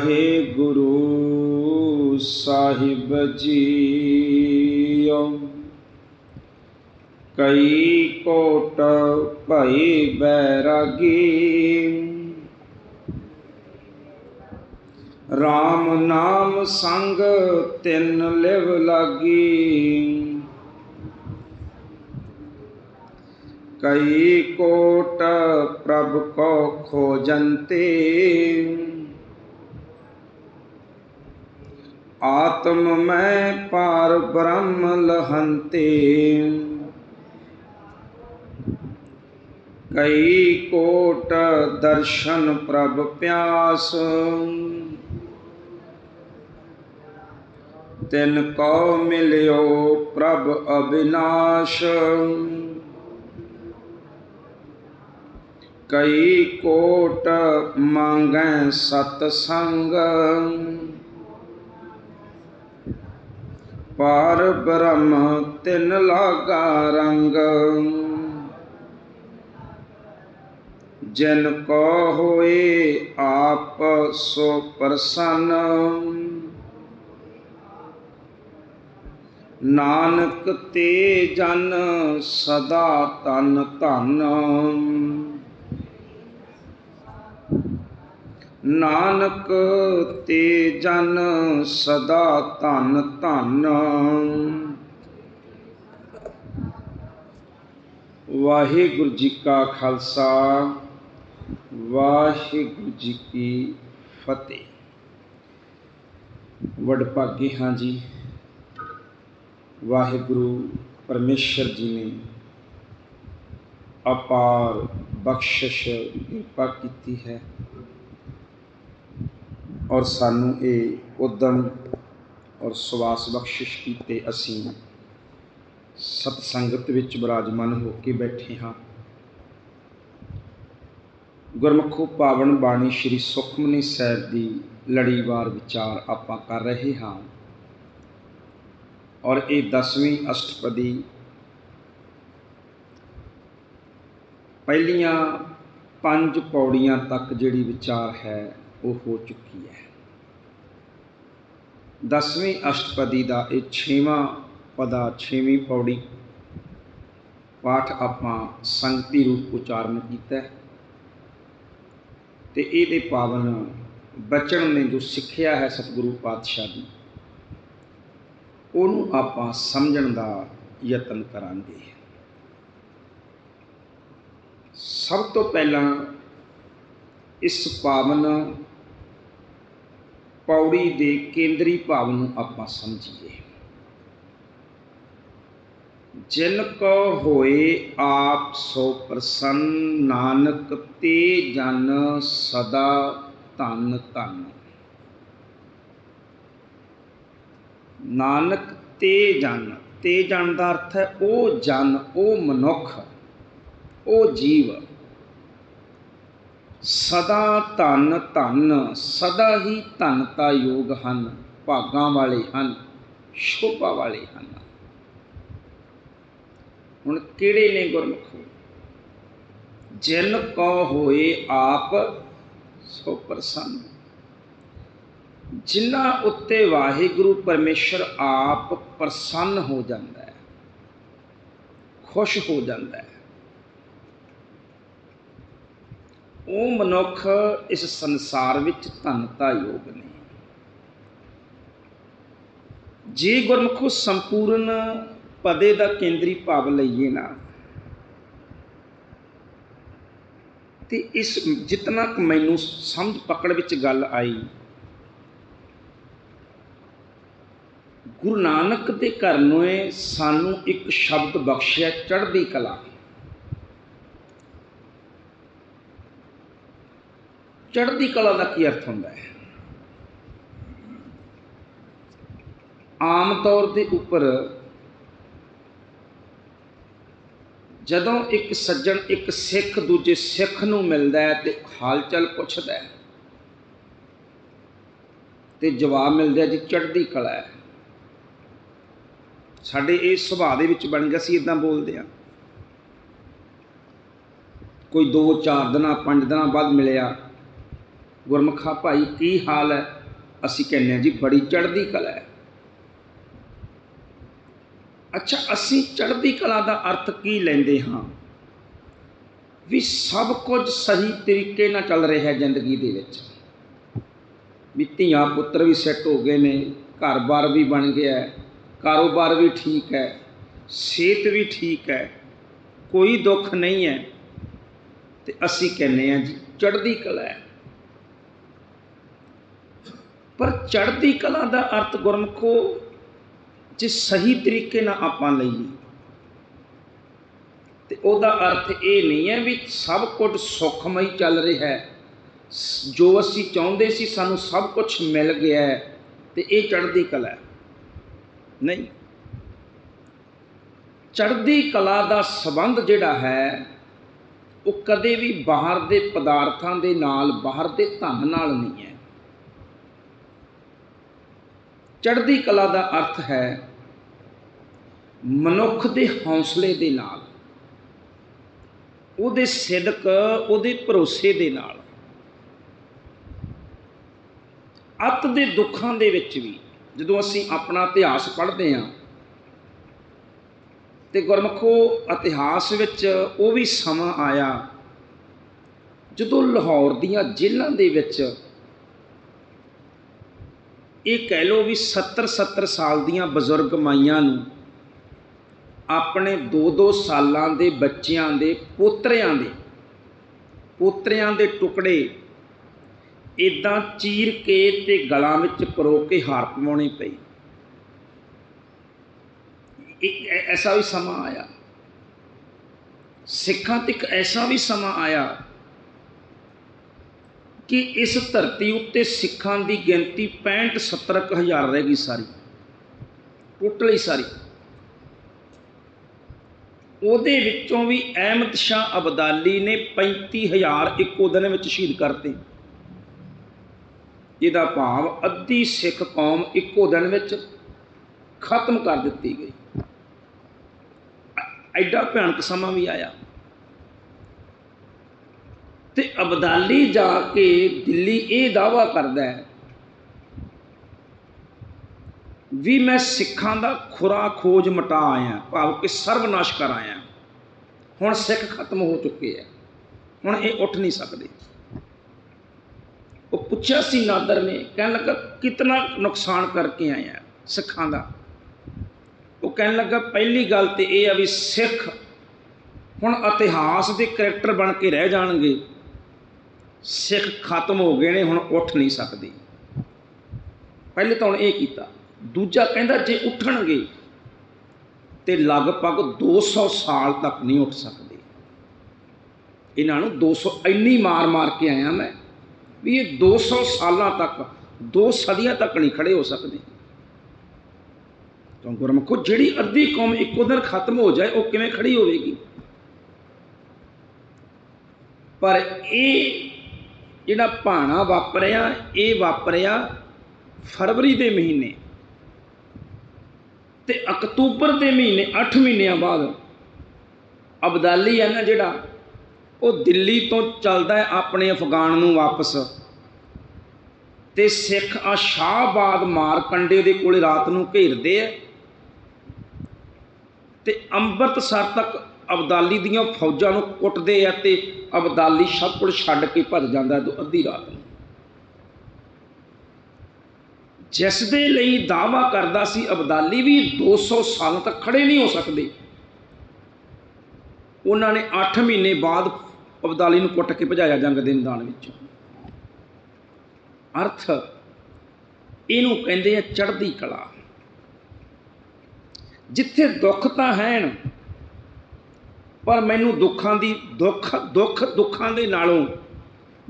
ਵਾਹਿਗੁਰੂ ਸਾਹਿਬ JIO. ਕਈ ਕੋਟ ਭਈ ਬੈਰਾਗੀ। RAM ਨਾਮ ਸੰਗ ਤਿੰਨ ਲਿਵ ਲਾਗੀ। ਕਈ ਕੋਟ ਪ੍ਰਭ ਕੋ ਖੋਜੰਤੇ। ਆਤਮ ਮੈਂ ਪਾਰ ਬ੍ਰਹਮ ਲਹੰਤੇ। ਕਈ ਕੋਟ ਦਰਸ਼ਨ ਪ੍ਰਭ ਪਿਆਸ। ਤਿਨ ਕੋ ਮਿਲਿਓ ਪ੍ਰਭ ਅਬਿਨਾਸ਼ ਕਈ ਕੋਟ ਮੰਗੈ ਸਤ ਸੰਗ। ਪਾਰ ਬ੍ਰਹਮ ਤਿਨ ਲਾਗਾ ਰੰਗ। ਜਿਨ ਕੋ ਹੋਏ ਆਪ ਸੋ ਪ੍ਰਸੰਨ। ਨਾਨਕ ਤੇ ਜਨ ਸਦਾ ਤਨ ਧਨ। ਨਾਨਕ ਤੇ ਜਨ ਸਦਾ ਧਨ ਧਨ। ਵਾਹਿਗੁਰੂ ਜੀ ਕਾ ਖਾਲਸਾ, ਵਾਹਿਗੁਰੂ ਜੀ ਕੀ ਫਤਿਹ। ਵਡਭਾਗੇ ਹਾਂ ਜੀ, ਵਾਹਿਗੁਰੂ ਪਰਮੇਸ਼ਰ ਜੀ ਨੇ ਅਪਾਰ ਬਖਸ਼ਿਸ਼ ਕਿਰਪਾ ਕੀਤੀ ਹੈ। ਔਰ ਸਾਨੂੰ ਇਹ ਉਦਮ ਔਰ ਸਵਾਸ ਬਖਸ਼ਿਸ਼ ਕੀਤੇ ਅਸੀਂ ਸਤ ਸੰਗਤ ਵਿੱਚ ਬਿਰਾਜਮਾਨ ਹੋ ਕੇ ਬੈਠੇ ਹਾਂ। ਗੁਰਮੁਖੋ ਪਾਵਨ ਬਾਣੀ ਸ੍ਰੀ ਸੁਖਮਨੀ ਸਾਹਿਬ ਦੀ ਲੜੀਵਾਰ ਵਿਚਾਰ ਆਪਾਂ ਕਰ ਰਹੇ ਹਾਂ। ਔਰ ਇਹ 10ਵੀਂ ਅਸ਼ਟਪਦੀ ਪਹਿਲੀਆਂ ਪੰਜ ਪੌੜੀਆਂ ਤੱਕ ਜਿਹੜੀ ਵਿਚਾਰ ਹੈ ਉਹ ਹੋ ਚੁੱਕੀ ਹੈ। 10ਵੀਂ ਅਸ਼ਟਪਦੀ ਦਾ ਇਹ ਛੇਵਾਂ ਪਦਾ, ਛੇਵੀਂ ਪੌੜੀ ਪਾਠ ਆਪਾਂ ਸੰਗਤੀ ਰੂਪ ਉਚਾਰਨ ਕੀਤਾ ਤੇ ਇਹਦੇ ਪਾਵਨ ਬਚਨ ਨੇ ਜੋ ਸਿੱਖਿਆ ਹੈ ਸਤਿਗੁਰੂ ਪਾਤਸ਼ਾਹ ਦੀ, ਉਹਨੂੰ ਆਪਾਂ ਸਮਝਣ ਦਾ ਯਤਨ ਕਰਾਂਗੇ। ਸਭ ਤੋਂ ਪਹਿਲਾਂ ਇਸ ਪਾਵਨ ਪੌੜੀ ਦੇ ਕੇਂਦਰੀ ਭਾਵ ਨੂੰ ਆਪਾਂ ਸਮਝੀਏ। ਜਿਨ ਕੋ ਹੋਏ ਆਪ ਸੋ ਪ੍ਰਸੰਨ ਨਾਨਕ ਤੇ ਜਨ ਸਦਾ ਧਨ ਧਨ। ਨਾਨਕ ਤੇ ਜਨ ਤੇ ਜਨ ਦਾ ਅਰਥ ਹੈ ਉਹ ਜਨ, ਉਹ ਮਨੁੱਖ, ਉਹ ਜੀਵ। ਸਦਾ ਧਨ ਧਨ, ਸਦਾ ਹੀ ਧਨਤਾ ਯੋਗ ਹਨ, ਭਾਗਾਂ ਵਾਲੇ ਹਨ, ਸ਼ੋਭਾ ਵਾਲੇ ਹਨ। ਹੁਣ ਕਿਹੜੇ ਨੇ ਗੁਰਮੁਖੋ? ਜਿਨ ਕੋ ਹੋਏ ਆਪ, ਸੋ ਪ੍ਰਸੰਨ। ਜਿਨ੍ਹਾਂ ਉੱਤੇ ਵਾਹਿਗੁਰੂ ਪਰਮੇਸ਼ਰ ਆਪ ਪ੍ਰਸੰਨ ਹੋ ਜਾਂਦਾ ਹੈ, ਖੁਸ਼ ਹੋ ਜਾਂਦਾ ਹੈ। ਉਹ ਮਨੁੱਖ ਇਸ ਸੰਸਾਰ ਵਿੱਚ ਧਨਤਾ ਯੋਗ ਨੇ ਜੇ ਗੁਰਮੁਖੋ ਸੰਪੂਰਨ ਪਦੇ ਦਾ ਕੇਂਦਰੀ ਭਾਵ ਲਈਏ ਨਾ, ਤੇ ਇਸ ਜਿਤਨਾ ਕੁ ਮੈਨੂੰ ਸਮਝ ਪਕੜ ਵਿੱਚ ਗੱਲ ਆਈ, ਗੁਰੂ ਨਾਨਕ ਦੇ ਘਰ ਨੂੰ ਸਾਨੂੰ ਇੱਕ ਸ਼ਬਦ ਬਖਸ਼ਿਆ ਚੜ੍ਹਦੀ ਕਲਾ। ਚੜ੍ਹਦੀ ਕਲਾ ਦਾ ਕੀ ਅਰਥ ਹੁੰਦਾ ਹੈ? ਆਮ ਤੌਰ ਦੇ ਉੱਪਰ ਜਦੋਂ ਇੱਕ ਸੱਜਣ ਇੱਕ ਸਿੱਖ ਦੂਜੇ ਸਿੱਖ ਨੂੰ ਮਿਲਦਾ ਹੈ ਤੇ ਹਾਲ ਚਾਲ ਪੁੱਛਦਾ ਹੈ ਤੇ ਜਵਾਬ ਮਿਲਦਾ ਜੀ ਚੜ੍ਹਦੀ ਕਲਾ ਹੈ। ਸਾਡੇ ਇਹ ਸੁਭਾਅ ਦੇ ਵਿੱਚ ਬਣ ਗਿਆ ਸੀ ਇਦਾਂ ਬੋਲਦੇ ਆ ਕੋਈ 2 4 ਦਿਨਾਂ 5 ਦਿਨਾਂ ਬਾਅਦ ਮਿਲਿਆ। ਗੁਰਮਖਾ ਭਾਈ, ਕੀ ਹਾਲ ਹੈ? ਅਸੀਂ ਕਹਿੰਦੇ ਹਾਂ ਜੀ, ਬੜੀ ਚੜ੍ਹਦੀ ਕਲਾ ਹੈ। ਅੱਛਾ, ਅਸੀਂ ਚੜ੍ਹਦੀ ਕਲਾ ਦਾ ਅਰਥ ਕੀ ਲੈਂਦੇ ਹਾਂ? ਵੀ ਸਭ ਕੁਝ ਸਹੀ ਤਰੀਕੇ ਨਾਲ ਚੱਲ ਰਿਹਾ ਹੈ ਜ਼ਿੰਦਗੀ ਦੇ ਵਿੱਚ। ਵੀ ਧੀਆਂ ਪੁੱਤਰ ਵੀ ਸੈੱਟ ਹੋ ਗਏ ਨੇ, ਘਰ-ਬਾਰ ਵੀ ਬਣ ਗਿਆ ਹੈ, ਕਾਰੋਬਾਰ ਵੀ ਠੀਕ ਹੈ, ਸਿਹਤ ਵੀ ਠੀਕ ਹੈ, ਕੋਈ ਦੁੱਖ ਨਹੀਂ ਹੈ। ਤੇ ਅਸੀਂ ਕਹਿੰਦੇ ਆ ਜੀ, ਚੜ੍ਹਦੀ ਕਲਾ ਹੈ। ਪਰ ਚੜ੍ਹਦੀ ਕਲਾ ਦਾ ਅਰਥ ਗੁਰਮਖੋ, ਜੇ ਸਹੀ ਤਰੀਕੇ ਨਾਲ ਆਪਾਂ ਲਈਏ। ਤੇ ਉਹਦਾ ਅਰਥ ਇਹ ਨਹੀਂ ਹੈ ਵੀ ਸਭ ਕੁਝ ਸੁਖਮਈ ਚੱਲ ਰਿਹਾ ਹੈ। ਜੋ ਅਸੀਂ ਚਾਹੁੰਦੇ ਸੀ ਸਾਨੂੰ ਸਭ ਕੁਝ ਮਿਲ ਗਿਆ ਹੈ ਤੇ ਇਹ ਚੜ੍ਹਦੀ ਕਲਾ ਹੈ। ਨਹੀਂ। ਚੜ੍ਹਦੀ ਕਲਾ ਦਾ ਸਬੰਧ ਜਿਹੜਾ ਹੈ, ਉਹ ਕਦੇ ਵੀ ਬਾਹਰ ਦੇ ਪਦਾਰਥਾਂ ਦੇ ਨਾਲ, ਬਾਹਰ ਦੇ ਧਨ ਨਾਲ ਨਹੀਂ ਹੈ। ਚੜ੍ਹਦੀ ਕਲਾ ਦਾ ਅਰਥ ਹੈ ਮਨੁੱਖ ਦੇ ਹੌਸਲੇ ਦੇ ਨਾਲ, ਉਹਦੇ ਸਿਦਕ, ਉਹਦੇ ਭਰੋਸੇ ਦੇ ਨਾਲ, ਅੱਤ ਦੇ ਦੁੱਖਾਂ ਦੇ ਵਿੱਚ ਵੀ, ਜਦੋਂ ਅਸੀਂ ਆਪਣਾ ਇਤਿਹਾਸ ਪੜ੍ਹਦੇ ਹਾਂ, ਤੇ ਗੁਰਮਖੋ ਇਤਿਹਾਸ ਵਿੱਚ ਉਹ ਵੀ ਸਮਾਂ ਆਇਆ, ਜਦੋਂ ਲਾਹੌਰ ਦੀਆਂ ਜੇਲ੍ਹਾਂ ਦੇ ਵਿੱਚ ਇਹ ਕਹਿ ਲਓ ਵੀ 70 70 ਸਾਲ ਦੀਆਂ ਬਜ਼ੁਰਗ ਮਾਈਆਂ ਨੂੰ ਆਪਣੇ 2-2 ਸਾਲਾਂ ਦੇ ਬੱਚਿਆਂ ਦੇ, ਪੋਤਰਿਆਂ ਦੇ ਪੋਤਰਿਆਂ ਦੇ ਟੁਕੜੇ ਇਦਾਂ ਚੀਰ ਕੇ ਤੇ ਗਲਾਂ ਵਿੱਚ ਪਰੋ ਕੇ ਹਾਰ ਪਵਾਉਣੀ ਪਈ। ਇੱਕ ਐਸਾ ਵੀ ਸਮਾਂ ਆਇਆ। ਸਿੱਖਾਂ ਤੇ ਇੱਕ ਐਸਾ ਵੀ ਸਮਾਂ ਆਇਆ ਕਿ ਇਸ ਧਰਤੀ ਉੱਤੇ ਸਿੱਖਾਂ ਦੀ ਗਿਣਤੀ 65 70 ਹਜ਼ਾਰ ਰਹਿ ਗਈ ਸਾਰੀ। ਟੋਟਲੀ ਸਾਰੀ। ਉਹਦੇ ਵਿੱਚੋਂ ਵੀ ਅਹਿਮਦ ਸ਼ਾਹ ਅਬਦਾਲੀ ਨੇ 35000 ਇੱਕੋ ਦਿਨ ਵਿੱਚ ਸ਼ਹੀਦ ਕਰਤੇ। ਇਹਦਾ ਭਾਵ ਅੱਧੀ ਸਿੱਖ ਕੌਮ ਇੱਕੋ ਦਿਨ ਵਿੱਚ ਖਤਮ ਕਰ ਦਿੱਤੀ ਗਈ। ਐਡਾ ਭਿਆਨਕ ਸਮਾਂ ਵੀ ਆਇਆ। ਤੇ ਅਬਦਾਲੀ ਜਾ ਕੇ ਦਿੱਲੀ ਇਹ ਦਾਵਾ ਕਰਦਾ ਹੈ ਵੀ ਮੈਂ ਸਿੱਖਾਂ ਦਾ ਖੁਰਾ ਖੋਜ ਮਟਾ ਆਇਆ, ਭਾਵ ਕਿ ਸਰਵਨਾਸ਼ ਕਰ ਆਇਆ। ਹੁਣ ਸਿੱਖ ਖਤਮ ਹੋ ਚੁੱਕੇ ਆ ਹੁਣ ਇਹ ਉੱਠ ਨਹੀਂ ਸਕਦੇ। ਉਹ ਪੁੱਛਿਆ ਸੀ ਨਾਦਰ ਨੇ, ਕਹਿਣ ਲੱਗਾ, ਕਿਤਨਾ ਨੁਕਸਾਨ ਕਰਕੇ ਆਇਆ ਸਿੱਖਾਂ ਦਾ? ਉਹ ਕਹਿਣ ਲੱਗਾ, ਪਹਿਲੀ ਗੱਲ ਤੇ ਇਹ ਆ ਵੀ ਸਿੱਖ ਹੁਣ ਇਤਿਹਾਸ ਦੇ ਕਰੈਕਟਰ ਬਣ ਕੇ ਰਹਿ ਜਾਣਗੇ। ਸਿੱਖ ਖਤਮ ਹੋ ਗਏ ਨੇ, ਹੁਣ ਉੱਠ ਨਹੀਂ ਸਕਦੇ। ਪਹਿਲੇ ਤਾਂ ਹੁਣ ਇਹ ਕੀਤਾ। ਦੂਜਾ ਕਹਿੰਦਾ ਜੇ ਉੱਠਣਗੇ ਤੇ ਲਗਭਗ 200 ਸਾਲ ਤੱਕ ਨਹੀਂ ਉੱਠ ਸਕਦੇ। ਇਹਨਾਂ ਨੂੰ 200 ਇੰਨੀ ਮਾਰ ਮਾਰ ਕੇ ਆਇਆ ਮੈਂ ਵੀ ਇਹ 200 ਸਾਲਾਂ ਤੱਕ, ਦੋ ਸਦੀਆਂ ਤੱਕ ਨਹੀਂ ਖੜੇ ਹੋ ਸਕਦੇ। ਤਾਂ ਗੁਰਮਖੋ, ਜਿਹੜੀ ਅੱਧੀ ਕੌਮ ਇੱਕੋ ਦਿਨ ਖਤਮ ਹੋ ਜਾਏ, ਉਹ ਕਿਵੇਂ ਖੜੀ ਹੋਵੇਗੀ? ਪਰ ਇਹ ਜਿਹੜਾ ਭਾਣਾ ਵਾਪਰਿਆ, ਇਹ ਵਾਪਰਿਆ ਫਰਵਰੀ ਦੇ ਮਹੀਨੇ। ਤੇ ਅਕਤੂਬਰ ਦੇ ਮਹੀਨੇ 8 ਮਹੀਨਿਆਂ ਬਾਅਦ ਅਬਦਾਲੀ ਹੈ ਨਾ ਜਿਹੜਾ, ਉਹ ਦਿੱਲੀ ਤੋਂ ਚੱਲਦਾ ਹੈ ਆਪਣੇ ਅਫਗਾਨ ਨੂੰ ਵਾਪਸ। ਤੇ ਸਿੱਖ ਆ ਸ਼ਾਹਬਾਦ ਮਾਰਕੰਡੇ ਦੇ ਕੋਲੇ ਰਾਤ ਨੂੰ ਘੇਰਦੇ ਆ ਤੇ ਅੰਮ੍ਰਿਤਸਰ ਤੱਕ ਅਬਦਾਲੀ ਦੀਆਂ ਫੌਜਾਂ ਨੂੰ ਕੁੱਟਦੇ ਆ ਤੇ ਅਬਦਾਲੀ ਸਭ ਕੁਝ ਛੱਡ ਕੇ ਭੱਜ ਜਾਂਦਾ ਹੈ ਅੱਧੀ ਰਾਤ ਨੂੰ। ਜਿਸ ਦੇ ਲਈ ਦਾਵਾ ਕਰਦਾ ਸੀ ਅਬਦਾਲੀ ਵੀ 200 ਸਾਲ ਤੱਕ ਖੜੇ ਨਹੀਂ ਹੋ ਸਕਦੇ। ਉਹਨਾਂ ਨੇ 8 ਮਹੀਨੇ ਬਾਅਦ ਅਬਦਾਲੀ ਨੂੰ ਕੁੱਟ ਕੇ ਭਜਾਇਆ ਜੰਗ ਦੇ ਮੈਦਾਨ ਵਿੱਚ। ਅਰਥ, ਇਹਨੂੰ ਕਹਿੰਦੇ ਆ ਚੜ੍ਹਦੀ ਕਲਾ। ਜਿੱਥੇ ਦੁੱਖ ਤਾਂ ਹਨ ਪਰ ਮੈਨੂੰ ਦੁੱਖਾਂ ਦੀ ਦੁੱਖ ਦੁੱਖ ਦੁੱਖਾਂ ਦੇ ਨਾਲੋਂ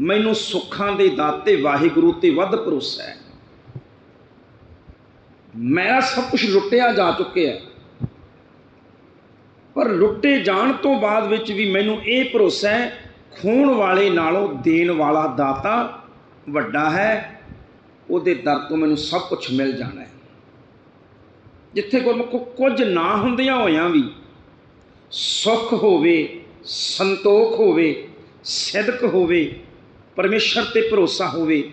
ਮੈਨੂੰ ਸੁੱਖਾਂ ਦੇ ਦਾਤੇ ਵਾਹਿਗੁਰੂ ਤੇ ਵੱਧ ਭਰੋਸਾ ਹੈ। ਮੇਰਾ ਸਭ ਕੁਝ ਲੁੱਟਿਆ ਜਾ ਚੁੱਕਿਆ ਪਰ ਲੁੱਟੇ ਜਾਣ ਤੋਂ ਬਾਅਦ ਵਿੱਚ ਵੀ ਮੈਨੂੰ ਇਹ ਭਰੋਸਾ ਹੈ ਖੂਨ ਵਾਲੇ ਨਾਲੋਂ ਦੇਣ ਵਾਲਾ ਦਾਤਾ ਵੱਡਾ ਹੈ, ਉਹਦੇ ਦਰ ਤੋਂ ਮੈਨੂੰ ਸਭ ਕੁਝ ਮਿਲ ਜਾਣਾ ਹੈ। ਜਿੱਥੇ ਗੁਰਮੁਖ ਕੁਝ ਨਾ ਹੁੰਦਿਆਂ ਹੋਇਆਂ ਵੀ ਸੁੱਖ ਹੋਵੇ, ਸੰਤੋਖ ਹੋਵੇ, ਸਿਦਕ ਹੋਵੇ, ਪਰਮੇਸ਼ਰ ਤੇ ਭਰੋਸਾ ਹੋਵੇ।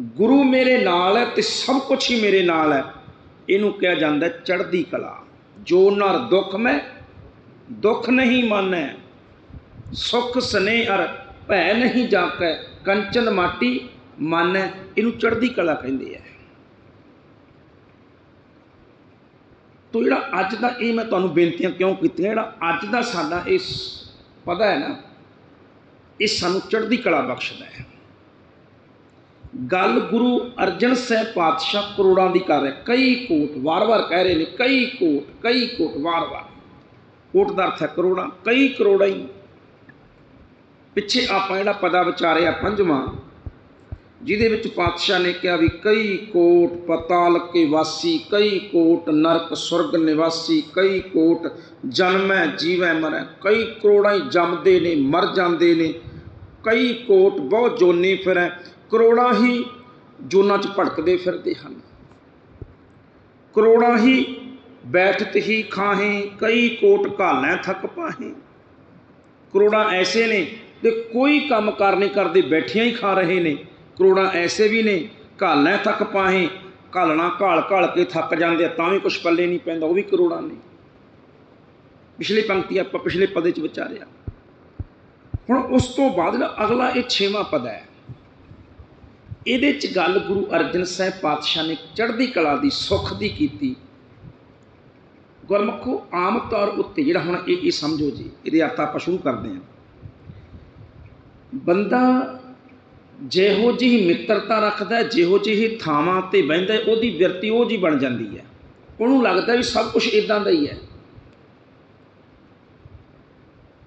ਗੁਰੂ ਮੇਰੇ ਨਾਲ ਹੈ ਤੇ ਸਭ ਕੁਝ ਹੀ ਮੇਰੇ ਨਾਲ ਹੈ। ਇਹਨੂੰ ਕਿਹਾ ਜਾਂਦਾ ਚੜ੍ਹਦੀ ਕਲਾ। ਜੋ ਨਰ ਦੁੱਖ ਮੈਂ, ਦੁੱਖ ਨਹੀਂ ਮਾਨੈ। ਸੁਖ ਸਨੇ ਅਰ ਭੈ ਨਹੀਂ ਜਾਪੈ। ਕੰਚਨ ਮਾਟੀ ਮਾਨੈ। ਇਹਨੂੰ ਚੜ੍ਹਦੀ ਕਲਾ ਕਹਿੰਦੇ ਆ। ਤੋ ਜਿਹੜਾ ਅੱਜ ਦਾ ਇਹ ਮੈਂ ਤੁਹਾਨੂੰ ਬੇਨਤੀਆਂ ਕਿਉਂ ਕੀਤੀਆਂ, ਜਿਹੜਾ ਅੱਜ ਦਾ ਸਾਡਾ ਇਸ ਪਤਾ ਹੈ ਨਾ, ਇਹ ਸਾਨੂੰ ਚੜ੍ਹਦੀ ਕਲਾ ਬਖਸ਼ਦਾ ਹੈ। ਗੱਲ ਗੁਰੂ ਅਰਜਨ ਸਾਹਿਬ ਪਾਤਸ਼ਾਹ ਕਰੋੜਾਂ ਦੀ ਕਰ ਰਿਹਾ, ਕਈ ਕੋਟ ਵਾਰ-ਵਾਰ ਕਹਿ ਰਹੇ ਨੇ, ਕਈ ਕੋਟ ਕਈ ਕੋਟ ਵਾਰ-ਵਾਰ। ਕੋਟ ਦਾ ਅਰਥ ਹੈ ਕਰੋੜਾਂ, ਕਈ ਕਰੋੜਾਂ ਹੀ। ਪਿੱਛੇ ਆਪਾਂ ਜਿਹੜਾ ਪਦਾ ਵਿਚਾਰਿਆ ਪੰਜਵਾਂ ਜਿਹਦੇ ਵਿੱਚ ਪਾਤਸ਼ਾਹ ਨੇ ਕਿਹਾ ਵੀ ਕਈ ਕੋਟ ਪਤਾਲ ਕੇ ਵਾਸੀ, ਕਈ ਕੋਟ ਨਰਕ ਸੁਰਗ ਨਿਵਾਸੀ, ਕਈ ਕੋਟ ਜਨਮੈ ਜੀਵੈ ਮਰੈ, ਕਈ ਕਰੋੜਾਂ ਹੀ ਜੰਮਦੇ ਨੇ, ਮਰ ਜਾਂਦੇ ਨੇ, ਕਈ ਕੋਟ ਬਹੁਤ ਜੋਨੀ ਫਿਰੈ, ਕਰੋੜਾਂ ਹੀ ਜੋਨਾਂ 'ਚ ਭਟਕਦੇ ਫਿਰਦੇ ਹਨ। ਕਰੋੜਾਂ ਹੀ ਬੈਠਤ ਹੀ ਖਾਹੇ, ਕਈ ਕੋਟ ਘਾਲੈ ਥੱਕ ਪਾਹੇ। ਕਰੋੜਾਂ ਐਸੇ ਨੇ, ਤੇ ਕੋਈ ਕੰਮ ਕਾਰ ਨਹੀਂ ਕਰਦੇ, ਬੈਠੀਆਂ ਹੀ ਖਾ ਰਹੇ ਨੇ। ਕਰੋੜਾਂ ਐਸੇ ਵੀ ਨੇ, ਘਾਲਣਾ ਥੱਕ ਪਾਹੇ, ਘਾਲਣਾ ਘਾਲ ਘਾਲ ਕੇ ਥੱਕ ਜਾਂਦੇ ਆ, ਤਾਂ ਵੀ ਕੁਛ ਪੱਲੇ ਨਹੀਂ ਪੈਂਦਾ, ਉਹ ਵੀ ਕਰੋੜਾਂ ਨੇ। ਪਿਛਲੀ ਪੰਕਤੀ ਆਪਾਂ ਪਿਛਲੇ ਪਦੇ 'ਚ ਵਿਚਾਰਿਆ। ਹੁਣ ਉਸ ਤੋਂ ਬਾਅਦ ਜਿਹੜਾ ਅਗਲਾ ਇਹ ਛੇਵਾਂ ਪਦ ਹੈ। ਇਹਦੇ 'ਚ ਗੱਲ ਗੁਰੂ ਅਰਜਨ ਸਾਹਿਬ ਪਾਤਸ਼ਾਹ ਨੇ ਚੜ੍ਹਦੀ ਕਲਾ ਦੀ, ਸੁੱਖ ਦੀ ਕੀਤੀ। ਗੁਰਮੁਖੋ ਆਮ ਤੌਰ ਉੱਤੇ ਜਿਹੜਾ ਹੁਣ ਇਹ ਇਹ ਸਮਝੋ ਜੀ, ਇਹਦੇ ਅਰਥ ਆਪਾਂ ਸ਼ੁਰੂ ਕਰਦੇ ਹਾਂ। ਬੰਦਾ ਜਿਹੋ ਜਿਹੀ ਮਿੱਤਰਤਾ ਰੱਖਦਾ ਜਿਹੋ ਜਿਹੀ ਥਾਵਾਂ ਤੇ ਬਹਿੰਦਾ ਉਹਦੀ ਵਿਰਤੀ ਉਹ ਜੀ ਬਣ ਜਾਂਦੀ ਹੈ। ਉਹਨੂੰ ਲੱਗਦਾ ਵੀ ਸਭ ਕੁਝ ਇਦਾਂ ਦਾ ਹੀ ਹੈ।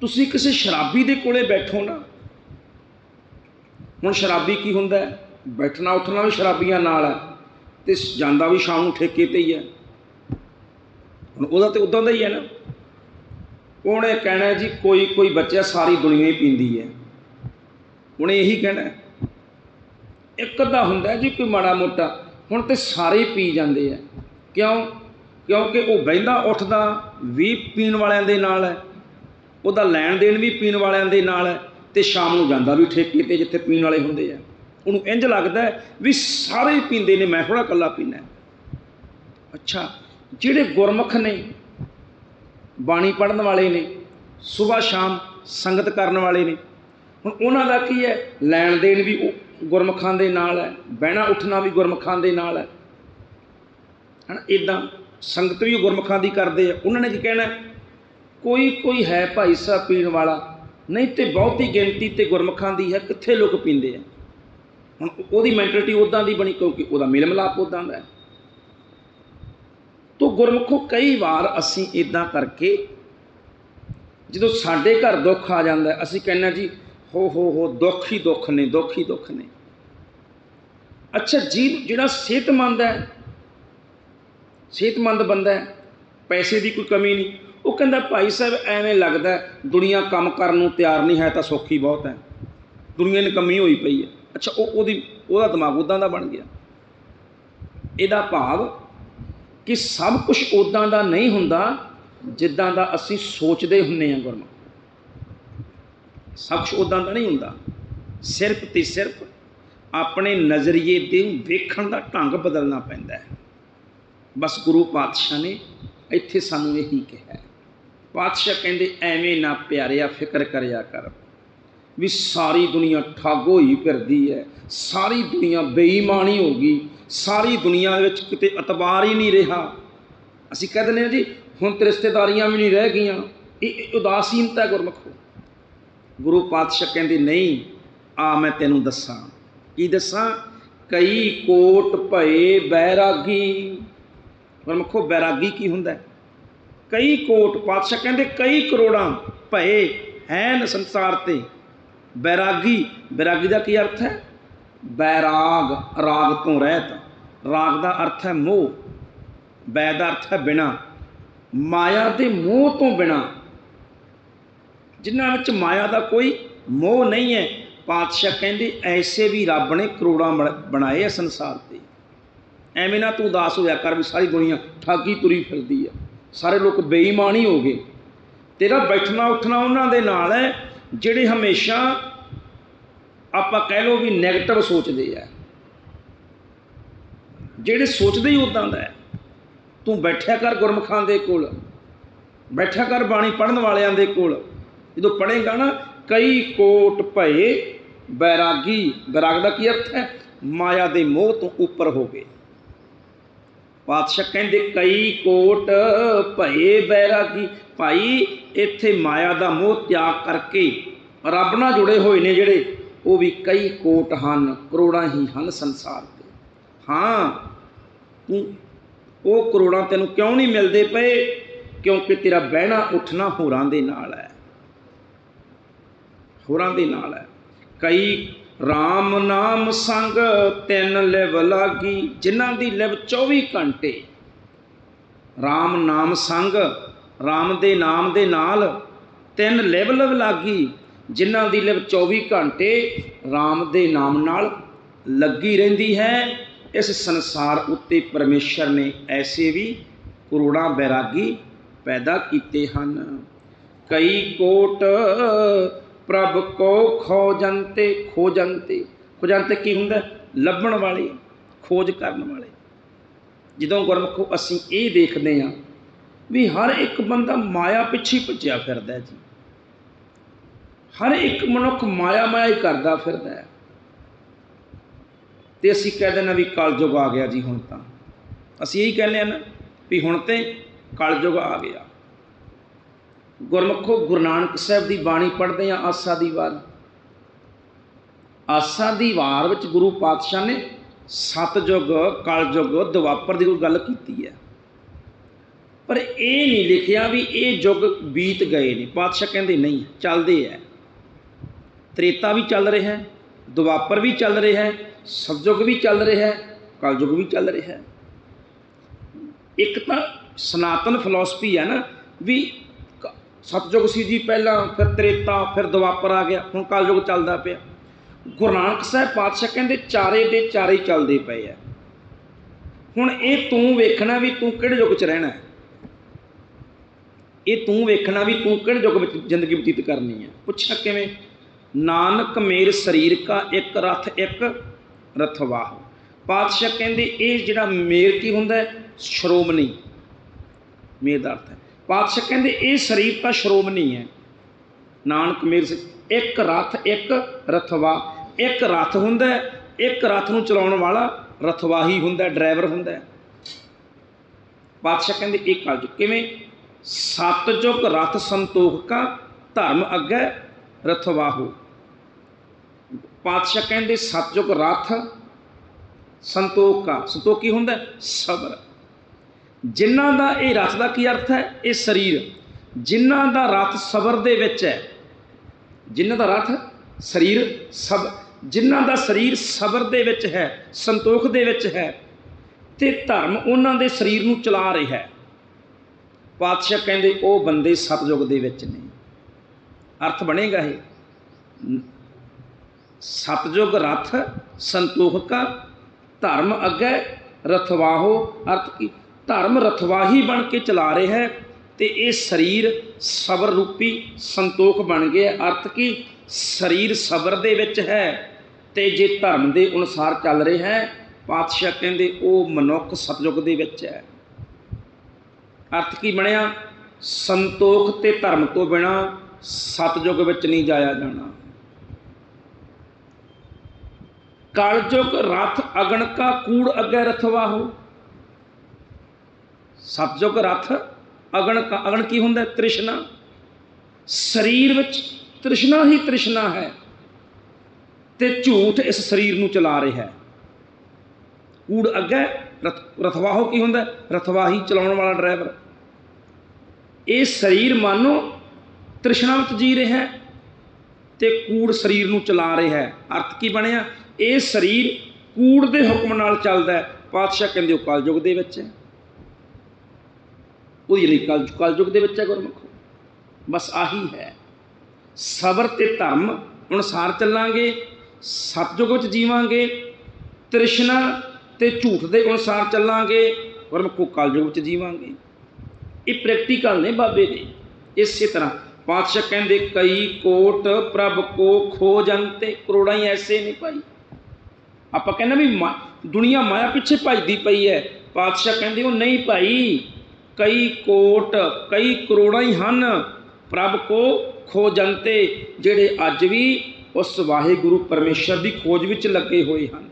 ਤੁਸੀਂ ਕਿਸੇ ਸ਼ਰਾਬੀ ਦੇ ਕੋਲੇ ਬੈਠੋ ਨਾ। ਹੁਣ ਸ਼ਰਾਬੀ ਕੀ ਹੁੰਦਾ ਬੈਠਣਾ ਉੱਠਣਾ ਵੀ ਸ਼ਰਾਬੀਆਂ ਨਾਲ ਹੈ ਤੇ ਜਾਂਦਾ ਵੀ ਸ਼ਾਮ ਨੂੰ ਠੇਕੇ ਤੇ ਹੀ ਹੈ। ਹੁਣ ਉਹਦਾ ਤੇ ਉਦਾਂ ਦਾ ਹੀ ਹੈ ਨਾ। ਉਹਨੇ ਕਹਿਣਾ ਜੀ, ਕੋਈ ਕੋਈ ਬੱਚਾ ਸਾਰੀ ਦੁਨੀਆ ਹੀ ਪੀਂਦੀ ਹੈ। ਉਹਨੇ ਇਹੀ ਕਹਿਣਾ ਇੱਕ ਅੱਧਾ ਹੁੰਦਾ ਹੈ ਜੀ ਕੋਈ ਮਾੜਾ ਮੋਟਾ, ਹੁਣ ਤੇ ਸਾਰੇ ਪੀ ਜਾਂਦੇ ਆ। ਕਿਉਂ? ਕਿਉਂਕਿ ਉਹ ਬਹਿੰਦਾ, ਉੱਠਦਾ, ਵੀ ਪੀਣ ਵਾਲਿਆਂ ਦੇ ਨਾਲ ਹੈ, ਉਹਦਾ ਲੈਣ ਦੇਣ ਵੀ ਪੀਣ ਵਾਲਿਆਂ ਦੇ ਨਾਲ ਹੈ, ਤੇ ਸ਼ਾਮ ਨੂੰ ਜਾਂਦਾ ਵੀ ਠੇਕੇ ਤੇ ਜਿੱਥੇ ਪੀਣ ਵਾਲੇ ਹੁੰਦੇ ਆ। ਉਹਨੂੰ ਇੰਜ ਲੱਗਦਾ ਵੀ ਸਾਰੇ ਪੀਂਦੇ ਨੇ, ਮੈਂ ਥੋੜਾ ਇਕੱਲਾ ਪੀਣਾ ਅੱਛਾ, ਜਿਹੜੇ ਗੁਰਮੁਖ ਨੇ, ਬਾਣੀ ਪੜਨ ਵਾਲੇ ਨੇ ਸਵੇਰ ਸ਼ਾਮ ਸੰਗਤ ਕਰਨ ਵਾਲੇ ਨੇ, ਹੁਣ ਉਹਨਾਂ ਦਾ ਕੀ ਹੈ? ਲੈਣ ਦੇਣ ਵੀ ਉਹ ਗੁਰਮੁਖਾਂ ਦੇ ਨਾਲ ਹੈ, ਬਹਿਣਾ ਉੱਠਣਾ ਵੀ ਗੁਰਮੁਖਾਂ ਦੇ ਨਾਲ ਹੈ। ਹਨਾ ਇਦਾਂ ਸੰਗਤ ਵੀ ਉਹ ਗੁਰਮੁਖਾਂ ਦੀ ਕਰਦੇ ਆ। ਉਹਨਾਂ ਨੇ ਕੀ ਕਹਿਣਾ ਕੋਈ ਕੋਈ ਹੈ ਭਾਈ ਸਾਹਿਬ ਪੀਣ ਵਾਲਾ, ਨਹੀਂ ਤੇ ਬਹੁਤੀ ਗਿਣਤੀ ਤੇ ਗੁਰਮੁਖਾਂ ਦੀ ਹੈ, ਕਿੱਥੇ ਲੋਕ ਪੀਂਦੇ ਆ? ਹੁਣ ਉਹਦੀ ਮੈਂਟਲਿਟੀ ਉਦਾਂ ਦੀ ਬਣੀ ਕਿਉਂਕਿ ਉਹਦਾ ਮੇਲ ਮਿਲਾਪ ਉਦਾਂ ਦਾ ਹੈ। ਤੋ ਗੁਰਮੁਖੋ ਕਈ ਵਾਰ ਅਸੀਂ ਇਦਾਂ ਕਰਕੇ ਜਦੋਂ ਸਾਡੇ ਘਰ ਦੁੱਖ ਆ ਜਾਂਦਾ ਅਸੀਂ ਕਹਿੰਦੇ ਹਾਂ ਜੀ ਹੋ ਹੋ ਹੋ, ਦੁੱਖ ਹੀ ਦੁੱਖ ਨੇ, ਦੁੱਖ ਹੀ ਦੁੱਖ ਨੇ। ਅੱਛਾ, ਜੀਵ ਜਿਹੜਾ ਸਿਹਤਮੰਦ ਹੈ, ਸਿਹਤਮੰਦ ਬੰਦਾ ਹੈ, ਪੈਸੇ ਦੀ ਕੋਈ ਕਮੀ ਨਹੀਂ। ਉਹ ਕਹਿੰਦਾ, ਭਾਈ ਸਾਹਿਬ, ਐਵੇਂ ਲੱਗਦਾ ਦੁਨੀਆ ਕੰਮ ਕਰਨ ਨੂੰ ਤਿਆਰ ਨਹੀਂ ਹੈ ਤਾਂ ਸੌਖੀ ਬਹੁਤ ਹੈ। ਦੁਨੀਆ ਨੇ ਕਮੀ ਹੋਈ ਪਈ ਹੈ। ਅੱਛਾ, ਉਹ, ਉਹਦੀ, ਉਹਦਾ ਦਿਮਾਗ ਉਦਾਂ ਦਾ ਬਣ ਗਿਆ। ਇਹਦਾ ਭਾਵ ਕਿ ਸਭ ਕੁਝ ਉਦਾਂ ਦਾ ਨਹੀਂ ਹੁੰਦਾ ਜਿੱਦਾਂ ਦਾ ਅਸੀਂ ਸੋਚਦੇ ਹੁੰਨੇ ਆ ਗੁਰਮਾ ਸਭ ਕੁਝ ਉਦਾਂ ਦਾ ਨਹੀਂ ਹੁੰਦਾ। ਸਿਰਫ ਤੇ ਸਿਰਫ ਆਪਣੇ ਨਜ਼ਰੀਏ ਦੇ ਵੇਖਣ ਦਾ ਢੰਗ ਬਦਲਣਾ ਪੈਂਦਾ ਹੈ। ਬਸ ਗੁਰੂ ਪਾਤਸ਼ਾਹ ਨੇ ਇੱਥੇ ਸਾਨੂੰ ਇਹੀ ਕਿਹਾ ਪਾਤਸ਼ਾਹ ਕਹਿੰਦੇ, ਐਵੇਂ ਨਾ ਪਿਆਰਿਆ, ਫਿਕਰ ਕਰਿਆ ਕਰ ਵੀ ਸਾਰੀ ਦੁਨੀਆ ਠੱਗ ਹੋਈ ਫਿਰਦੀ ਹੈ। ਸਾਰੀ ਦੁਨੀਆ ਬੇਈਮਾਨੀ ਹੋ ਗਈ। ਸਾਰੀ ਦੁਨੀਆ ਵਿੱਚ ਕਿਤੇ ਇਤਬਾਰ ਹੀ ਨਹੀਂ ਰਿਹਾ। ਅਸੀਂ ਕਹਿ ਦਿੰਦੇ ਹਾਂ ਜੀ, ਹੁਣ ਤੇ ਰਿਸ਼ਤੇਦਾਰੀਆਂ ਵੀ ਨਹੀਂ ਰਹਿ ਗਈਆਂ। ਇਹ ਉਦਾਸੀਨਤਾ ਹੈ ਗੁਰਮੁਖੋ ਗੁਰੂ ਪਾਤਸ਼ਾਹ ਕਹਿੰਦੇ, ਨਹੀਂ ਆ ਮੈਂ ਤੈਨੂੰ ਦੱਸਾਂ। ਕੀ ਦੱਸਾਂ? ਕਈ ਕੋਟ ਭਏ ਬੈਰਾਗੀ। ਗੁਰਮੁਖੋ ਬੈਰਾਗੀ ਕੀ ਹੁੰਦਾ? ਕਈ ਕੋਟ, ਪਾਤਸ਼ਾਹ ਕਹਿੰਦੇ, ਕਈ ਕਰੋੜਾਂ ਭਏ ਹੈਨ ਸੰਸਾਰ ਤੇ। ਬੈਰਾਗੀ ਬੈਰਾਗੀ ਦਾ ਕੀ ਅਰਥ ਹੈ? ਬੈਰਾਗ, ਰਾਗ ਤੋਂ ਰਹਿਤ। ਰਾਗ ਦਾ ਅਰਥ ਹੈ ਮੋਹ। ਬੈ ਦਾ ਅਰਥ ਹੈ ਬਿਨਾ। ਮਾਇਆ ਦੇ ਮੋਹ ਤੋਂ ਬਿਨਾ ਜਿਨ੍ਹਾਂ ਵਿੱਚ ਮਾਇਆ ਦਾ ਕੋਈ ਮੋਹ ਨਹੀਂ ਹੈ, ਪਾਤਸ਼ਾਹ ਕਹਿੰਦੇ ਐਸੇ ਵੀ ਰੱਬ ਨੇ ਕਰੋੜਾਂ ਬਣ- ਬਣਾਏ ਆ ਸੰਸਾਰ ਤੇ। ਐਵੇਂ ਨਾ ਤੂੰ ਉਦਾਸ ਹੋਇਆ ਕਰ ਵੀ ਸਾਰੀ ਦੁਨੀਆ ਠਾਗੀ ਤੁਰੀ ਫਿਰਦੀ ਆ। ਸਾਰੇ ਲੋਕ ਬੇਈਮਾਨ ਹੀ ਹੋ ਗਏ। ਤੇਰਾ ਬੈਠਣਾ ਉੱਠਣਾ ਉਹਨਾਂ ਦੇ ਨਾਲ ਹੈ, ਜਿਹੜੇ ਹਮੇਸ਼ਾ ਆਪਾਂ ਕਹਿ ਲਓ ਵੀ 네ਗੇਟਿਵ ਸੋਚਦੇ ਆ। ਜਿਹੜੇ ਸੋਚਦੇ ਹੀ ਉਦਾਂ ਦਾ ਹੈ। ਤੂੰ ਬੈਠਿਆ ਕਰ ਗੁਰਮਖਾਂ ਦੇ ਕੋਲ, ਬੈਠਿਆ ਕਰ ਬਾਣੀ ਪੜਨ ਵਾਲਿਆਂ ਦੇ ਕੋਲ ਜਦੋਂ ਪੜ੍ਹੇਗਾ ਨਾ, ਕਈ ਕੋਟ ਭਏ ਬੈਰਾਗੀ, ਬੈਰਾਗ ਦਾ ਕੀ ਅਰਥ ਹੈ? ਮਾਇਆ ਦੇ ਮੋਹ ਤੋਂ ਉੱਪਰ ਹੋ ਗਏ। ਪਾਤਸ਼ਾਹ ਕਹਿੰਦੇ, ਕਈ ਕੋਟ ਭਏ ਬੈਰਾਗੀ, ਭਾਈ ਇੱਥੇ ਮਾਇਆ ਦਾ ਮੋਹ ਤਿਆਗ ਕਰਕੇ ਰੱਬ ਨਾਲ ਜੁੜੇ ਹੋਏ ਨੇ ਜਿਹੜੇ, ਉਹ ਵੀ ਕਈ ਕੋਟ ਹਨ, ਕਰੋੜਾਂ ਹੀ ਹਨ ਸੰਸਾਰ ਦੇ। ਹਾਂ, ਤੂੰ, ਉਹ ਕਰੋੜਾਂ ਤੈਨੂੰ ਕਿਉਂ ਨਹੀਂ ਮਿਲਦੇ ਪਏ? ਕਿਉਂਕਿ ਤੇਰਾ ਬਹਿਣਾ ਉੱਠਣਾ ਹੋਰਾਂ ਦੇ ਨਾਲ ਹੈ। ਹੋਰਾਂ ਦੇ ਨਾਲ ਹੈ। ਕਈ RAM ਨਾਮ ਸੰਗ ਤਿੰਨ ਲਿਵ ਲਾਗੀ, ਜਿਨ੍ਹਾਂ ਦੀ ਲਿਵ 24 ਘੰਟੇ। RAM ਨਾਮ ਸੰਗ RAM ਦੇ ਨਾਮ ਦੇ ਨਾਲ ਤਿੰਨ ਲਿਵ ਲਿਵ ਲਾਗੀ, ਜਿਨ੍ਹਾਂ ਦੀ ਲਿਵ 24 ਘੰਟੇ RAM ਦੇ ਨਾਮ ਨਾਲ ਲੱਗੀ ਰਹਿੰਦੀ ਹੈ। ਇਸ ਸੰਸਾਰ ਉੱਤੇ ਪਰਮੇਸ਼ਰ ਨੇ ਐਸੇ ਵੀ ਕਰੋੜਾਂ ਬੈਰਾਗੀ ਪੈਦਾ ਕੀਤੇ ਹਨ। ਕਈ ਕੋਟ ਪ੍ਰਭ ਕੋ ਖੋਜੰਤੇ ਖੋਜੰਤੇ। ਖੋਜੰਤੇ ਕੀ ਹੁੰਦਾ? ਲੱਭਣ ਵਾਲੇ, ਖੋਜ ਕਰਨ ਵਾਲੇ। ਜਦੋਂ ਗੁਰਮੁਖੋ ਅਸੀਂ ਇਹ ਦੇਖਦੇ ਹਾਂ ਵੀ ਹਰ ਇੱਕ ਬੰਦਾ ਮਾਇਆ ਪਿੱਛੇ ਭੱਜਿਆ ਫਿਰਦਾ ਜੀ। ਹਰ ਇੱਕ ਮਨੁੱਖ ਮਾਇਆ ਮਾਇਆ ਹੀ ਕਰਦਾ ਫਿਰਦਾ ਹੈ। ਤੇ ਅਸੀਂ ਕਹਿ ਦਿੰਦੇ ਵੀ ਕਲਯੁਗ ਆ ਗਿਆ ਜੀ ਹੁਣ ਤਾਂ। ਅਸੀਂ ਇਹੀ ਕਹਿੰਦੇ ਆ ਨਾ ਵੀ ਹੁਣ ਤੇ ਕਲਯੁਗ ਆ ਗਿਆ। ਗੁਰਮੁਖੋ ਗੁਰੂ ਨਾਨਕ ਸਾਹਿਬ ਦੀ ਬਾਣੀ ਪੜ੍ਹਦੇ ਆ ਆਸਾ ਦੀ ਵਾਰ। ਆਸਾ ਦੀ ਵਾਰ ਵਿੱਚ ਗੁਰੂ ਪਾਤਸ਼ਾਹ ਨੇ ਸਤਜੁਗ, ਕਲਯੁਗ ਦੁਆਪਰ ਦੀ ਕੋਈ ਗੱਲ ਕੀਤੀ ਹੈ। ਪਰ ਇਹ ਨਹੀਂ ਲਿਖਿਆ ਵੀ ਇਹ ਯੁੱਗ ਬੀਤ ਗਏ ਨੇ। ਪਾਤਸ਼ਾਹ ਕਹਿੰਦੇ ਨਹੀਂ, ਚੱਲਦੇ ਐ। ਤ੍ਰੇਤਾ ਵੀ ਚੱਲ ਰਿਹਾ ਹੈ, ਦੁਆਪਰ ਵੀ ਚੱਲ ਰਿਹਾ ਹੈ, ਸਤਜੁਗ ਵੀ ਚੱਲ ਰਿਹਾ ਹੈ, ਕਲਯੁਗ ਵੀ ਚੱਲ ਰਿਹਾ ਹੈ। ਇੱਕ ਤਾਂ ਸਨਾਤਨ ਫਿਲਾਸਫੀ ਹੈ ਨਾ ਵੀ ਸਤਜੁਗ ਸੀ ਜੀ ਪਹਿਲਾਂ, ਫਿਰ ਤ੍ਰੇਤਾ, ਫਿਰ ਦੁਆਪਰ ਆ ਗਿਆ, ਹੁਣ ਕਲਯੁਗ ਚੱਲਦਾ ਪਿਆ। ਗੁਰੂ ਨਾਨਕ ਸਾਹਿਬ ਪਾਤਸ਼ਾਹ ਕਹਿੰਦੇ, ਚਾਰੇ ਦੇ ਚਾਰੇ ਚੱਲਦੇ ਪਏ ਆ। ਹੁਣ ਇਹ ਤੂੰ ਵੇਖਣਾ ਵੀ ਤੂੰ ਕਿਹੜੇ ਯੁੱਗ 'ਚ ਰਹਿਣਾ ਇਹ ਤੂੰ ਵੇਖਣਾ ਵੀ ਤੂੰ ਕਿਹੜੇ ਯੁੱਗ ਵਿੱਚ ਜ਼ਿੰਦਗੀ ਬਤੀਤ ਕਰਨੀ ਹੈ? ਪੁੱਛਿਆ ਕਿਵੇਂ? ਨਾਨਕ ਮੇਰ ਸਰੀਰ ਕਾ ਇੱਕ ਰਥ ਇੱਕ ਰਥਵਾਹ। ਪਾਤਸ਼ਾਹ ਕਹਿੰਦੇ, ਇਹ ਜਿਹੜਾ ਮੇਰ ਕੀ ਹੁੰਦਾ ਹੈ? ਸ਼੍ਰੋਮਣੀ। ਮੇਰ ਦਾ ਅਰਥ ਹੈ। ਪਾਤਸ਼ਾਹ ਕਹਿੰਦੇ ਇਹ ਸਰੀਰ ਤਾਂ ਸ਼੍ਰੋਮਣੀ ਹੈ। ਨਾਨਕ ਮੇਰ ਸਿੰਘ, ਇੱਕ ਰਥ, ਇੱਕ ਰਥਵਾ। ਇੱਕ ਰਥ ਹੁੰਦਾ ਇੱਕ ਰਥ ਨੂੰ ਚਲਾਉਣ ਵਾਲਾ ਰਥਵਾਹੀ ਹੁੰਦਾ ਡਰਾਈਵਰ ਹੁੰਦਾ ਪਾਤਸ਼ਾਹ ਕਹਿੰਦੇ ਇਹ ਕਲਯੁਗ ਕਿਵੇਂ? ਸਤਜੁਗ ਰਥ ਸੰਤੋਖ ਕਾ ਧਰਮ ਅੱਗੇ ਰਥਵਾਹੋ ਪਾਤਸ਼ਾਹ ਕਹਿੰਦੇ ਸਤਜੁਗ ਰਥ ਸੰਤੋਖ ਕਾ। ਸੰਤੋਖ ਹੁੰਦਾ? ਸਬਰ। ਜਿਨ੍ਹਾਂ ਦਾ ਇਹ ਰਥ ਦਾ ਕੀ ਅਰਥ ਹੈ? ਇਹ ਸਰੀਰ। ਜਿਨ੍ਹਾਂ ਦਾ ਰਥ ਸਬਰ ਦੇ ਵਿੱਚ ਹੈ। ਜਿਨ੍ਹਾਂ ਦਾ ਰਥ ਸਰੀਰ ਸਬ, ਜਿਨ੍ਹਾਂ ਦਾ ਸਰੀਰ ਸਬਰ ਦੇ ਵਿੱਚ ਹੈ, ਸੰਤੋਖ ਦੇ ਵਿੱਚ ਹੈ, ਤੇ ਧਰਮ ਉਹਨਾਂ ਦੇ ਸਰੀਰ ਨੂੰ ਚਲਾ ਰਿਹਾ ਹੈ। ਪਾਤਸ਼ਾਹ ਕਹਿੰਦੇ, ਉਹ ਬੰਦੇ ਸਤਜੁਗ ਦੇ ਵਿੱਚ ਨੇ। ਅਰਥ ਬਣੇਗਾ ਇਹ। ਨ- ਸਤਜੁਗ ਰਥ, ਸੰਤੋਖ ਕਾ, ਧਰਮ ਅੱਗੇ ਰਥਵਾਹੋ। ਅਰਥ ਕੀ? ਧਰਮ ਰਥਵਾਹੀ ਬਣ ਕੇ ਚਲਾ ਰਿਹਾ ਹੈ ਤੇ ਇਹ ਸਰੀਰ ਸਬਰ ਰੂਪੀ ਸੰਤੋਖ ਬਣ ਗਿਆ ਅਰਥ ਕੀ? ਸਰੀਰ ਸਬਰ ਦੇ ਵਿੱਚ ਹੈ ਤੇ ਜੇ ਧਰਮ ਦੇ ਅਨੁਸਾਰ ਚੱਲ ਰਿਹਾ ਹੈ, ਪਾਤਸ਼ਾਹ ਕਹਿੰਦੇ ਉਹ ਮਨੁੱਖ ਸਤਜੁਗ ਦੇ ਵਿੱਚ ਹੈ। ਅਰਥ ਕੀ ਬਣਿਆ? ਸੰਤੋਖ ਤੇ ਧਰਮ ਤੋਂ ਬਿਨਾ ਸਤਜੁਗ ਵਿੱਚ ਨਹੀਂ ਜਾਇਆ ਜਾਣਾ। ਕਲਯੁਗ, ਰਥ ਅਗਣ ਕਾ ਕੂੜ ਅੱਗੇ ਰਥਵਾਹੋ। ਸਤਜੁਗ ਰਥ, ਅਗਣ ਕਾ, ਅਗਣ ਕੀ ਹੁੰਦਾ? ਤ੍ਰਿਸ਼ਨਾ। ਸਰੀਰ ਵਿੱਚ ਤ੍ਰਿਸ਼ਨਾ ਹੀ ਤ੍ਰਿਸ਼ਨਾ ਹੈ ਤੇ ਝੂਠ ਇਸ ਸਰੀਰ ਨੂੰ ਚਲਾ ਰਿਹਾ ਹੈ। ਕੂੜ ਅੱਗੇ ਰਥਵਾਹੋ ਕੀ ਹੁੰਦਾ? ਰਥਵਾਹੀ ਚਲਾਉਣ ਵਾਲਾ ਡਰਾਈਵਰ। ਇਹ ਸਰੀਰ ਮਾਨੋ ਤ੍ਰਿਸ਼ਨਾ ਵਿੱਚ ਜੀ ਰਿਹਾ ਹੈ ਤੇ ਕੂੜ ਸਰੀਰ ਨੂੰ ਚਲਾ ਰਿਹਾ ਹੈ। ਅਰਥ ਕੀ ਬਣਿਆ? ਇਹ ਸਰੀਰ ਕੂੜ ਦੇ ਹੁਕਮ ਨਾਲ ਚੱਲਦਾ ਹੈ। ਪਾਤਸ਼ਾਹ ਕਹਿੰਦੇ ਉਹ ਕਲਯੁਗ ਦੇ ਵਿੱਚ ਹੈ। ਉਹਦੀ ਲਈ ਕਲ ਕਲਯੁਗ ਦੇ ਵਿੱਚ ਹੈ ਗੁਰਮੁਖੋ। ਬਸ ਆਹੀ ਹੈ। ਸਬਰ ਤੇ ਧਰਮ ਅਨੁਸਾਰ ਚੱਲਾਂਗੇ ਸਤਜੁਗ ਵਿੱਚ ਜੀਵਾਂਗੇ, ਤ੍ਰਿਸ਼ਨਾ ਤੇ ਝੂਠ ਦੇ ਅਨੁਸਾਰ ਚੱਲਾਂਗੇ, ਗੁਰਮੁਖੋ ਕਲਯੁਗ ਵਿੱਚ ਜੀਵਾਂਗੇ। ਇਹ ਪ੍ਰੈਕਟੀਕਲ ਨੇ ਬਾਬੇ ਦੇ। ਇਸੇ ਤਰ੍ਹਾਂ ਪਾਤਸ਼ਾਹ ਕਹਿੰਦੇ, ਕਈ ਕੋਟ ਪ੍ਰਭ ਕੋ ਖੋਜੰਤੇ ਕਰੋੜਾਂ ਹੀ ਐਸੇ ਨੇ ਭਾਈ। ਆਪਾਂ ਕਹਿੰਦੇ ਵੀ ਮਾ- ਦੁਨੀਆ ਮਾਇਆ ਪਿੱਛੇ ਭੱਜਦੀ ਪਈ ਹੈ। ਪਾਤਸ਼ਾਹ ਕਹਿੰਦੇ ਉਹ ਨਹੀਂ ਭਾਈ ਕਈ ਕੋਟ, ਕਈ ਕਰੋੜਾਂ ਹੀ ਹਨ ਪ੍ਰਭ ਕੋ ਖੋਜੰਤੇ, ਜਿਹੜੇ ਅੱਜ ਵੀ ਉਸ ਵਾਹਿਗੁਰੂ ਪਰਮੇਸ਼ਰ ਦੀ ਖੋਜ ਵਿੱਚ ਲੱਗੇ ਹੋਏ ਹਨ।